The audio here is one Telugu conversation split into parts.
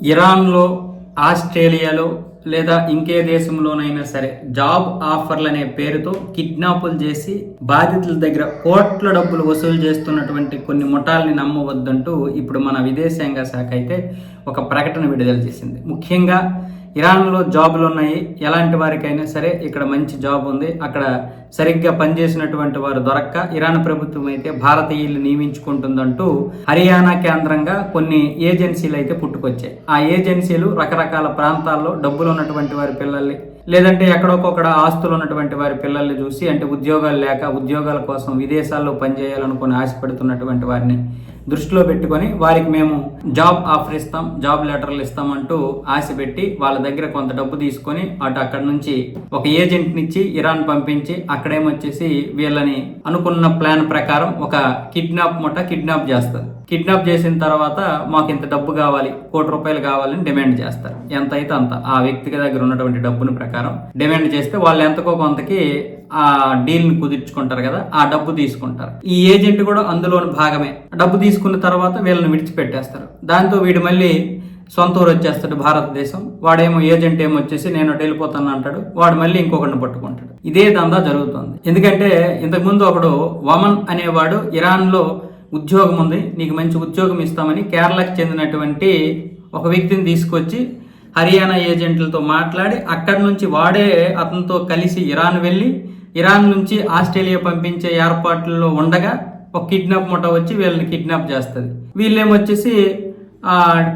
ఇరాన్లో ఆస్ట్రేలియాలో లేదా ఇంకే దేశంలోనైనా సరే జాబ్ ఆఫర్లు అనే పేరుతో కిడ్నాపులు చేసి బాధితుల దగ్గర కోట్ల డబ్బులు వసూలు చేస్తున్నటువంటి కొన్ని ముఠాల్ని నమ్మవద్దంటూ ఇప్పుడు మన విదేశాంగ శాఖ అయితే ఒక ప్రకటన విడుదల చేసింది. ముఖ్యంగా ఇరాన్లో జాబులు ఉన్నాయి. ఎలాంటి వారికైనా సరే ఇక్కడ మంచి జాబ్ ఉంది. అక్కడ సరిగ్గా పనిచేసినటువంటి వారు దొరక్క ఇరాన్ ప్రభుత్వం అయితే భారతీయులు నియమించుకుంటుందంటూ హర్యానా కేంద్రంగా కొన్ని ఏజెన్సీలు అయితే పుట్టుకొచ్చాయి. ఆ ఏజెన్సీలు రకరకాల ప్రాంతాల్లో డబ్బులు ఉన్నటువంటి వారి పిల్లల్ని లేదంటే ఎక్కడొకొక్కడ ఆస్తులు ఉన్నటువంటి వారి పిల్లల్ని చూసి అంటే ఉద్యోగాలు లేక ఉద్యోగాల కోసం విదేశాల్లో పనిచేయాలనుకుని ఆశపడుతున్నటువంటి వారిని దృష్టిలో పెట్టుకొని వారికి మేము జాబ్ ఆఫర్ ఇస్తాం జాబ్ లెటర్లు ఇస్తామంటూ ఆశ పెట్టి వాళ్ళ దగ్గర కొంత డబ్బు తీసుకొని అటు అక్కడ నుంచి ఒక ఏజెంట్నిచ్చి ఇరాన్ పంపించి అక్కడేమొచ్చేసి వీళ్ళని అనుకున్న ప్లాన్ ప్రకారం ఒక కిడ్నాప్ ముఠ కిడ్నాప్ చేస్తారు. కిడ్నాప్ చేసిన తర్వాత మాకు ఇంత డబ్బు కావాలి కోటి రూపాయలు కావాలని డిమాండ్ చేస్తారు. ఎంత అయితే అంత. ఆ వ్యక్తికి దగ్గర ఉన్నటువంటి డబ్బుని ప్రకారం డిమాండ్ చేస్తే వాళ్ళు ఎంతకో కొంతకి ఆ డీల్ని కుదుర్చుకుంటారు కదా ఆ డబ్బు తీసుకుంటారు. ఈ ఏజెంట్ కూడా అందులోని భాగమే. డబ్బు తీసుకున్న తర్వాత వీళ్ళని విడిచిపెట్టేస్తారు. దాంతో వీడు మళ్ళీ సొంత ఊరు వచ్చేస్తాడు భారతదేశం. వాడేమో ఏజెంట్ ఏమో వచ్చేసి నేను వెళ్ళిపోతాను అంటాడు. వాడు మళ్ళీ ఇంకొకరిని పట్టుకుంటాడు. ఇదే దందా జరుగుతుంది. ఎందుకంటే ఇంతకుముందు ఒకడు వమన్ అనేవాడు ఇరాన్లో ఉద్యోగం ఉంది నీకు మంచి ఉద్యోగం ఇస్తామని కేరళకు చెందినటువంటి ఒక వ్యక్తిని తీసుకొచ్చి హర్యానా ఏజెంట్లతో మాట్లాడి అక్కడి నుంచి వాడే అతనితో కలిసి ఇరాన్ వెళ్ళి ఇరాన్ నుంచి ఆస్ట్రేలియా పంపించే ఏర్పాట్లలో ఉండగా ఒక కిడ్నాప్ ముఠ వచ్చి వీళ్ళని కిడ్నాప్ చేస్తుంది. వీళ్ళేమొచ్చేసి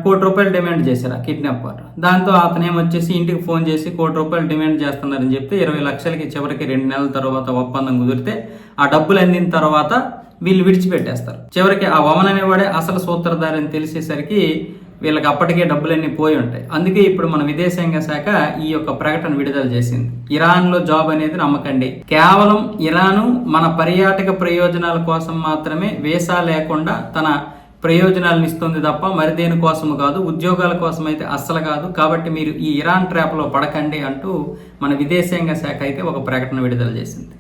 కోటి రూపాయలు డిమాండ్ చేశారు ఆ కిడ్నాప్ వారు. దాంతో అతను ఏమొచ్చేసి ఇంటికి ఫోన్ చేసి కోటి రూపాయలు డిమాండ్ చేస్తున్నారని చెప్తే ఇరవై లక్షలకి చివరికి రెండు నెలల తర్వాత ఒప్పందం కుదిరితే ఆ డబ్బులు అందిన తర్వాత వీళ్ళు విడిచిపెట్టేస్తారు. చివరికి ఆ వమన్ అనేవాడే అసలు సూత్రధారి అని తెలిసేసరికి వీళ్ళకి అప్పటికే డబ్బులన్నీ పోయి ఉంటాయి. అందుకే ఇప్పుడు మన విదేశాంగ శాఖ ఈ యొక్క ప్రకటన విడుదల చేసింది. ఇరాన్లో జాబ్ అనేది నమ్మకండి. కేవలం ఇరాను మన పర్యాటక ప్రయోజనాల కోసం మాత్రమే వీసా లేకుండా తన ప్రయోజనాలను ఇస్తుంది తప్ప మరి దేని కోసము కాదు. ఉద్యోగాల కోసం అయితే అస్సలు కాదు. కాబట్టి మీరు ఈ ఇరాన్ ట్రాప్లో పడకండి అంటూ మన విదేశాంగ శాఖ అయితే ఒక ప్రకటన విడుదల చేసింది.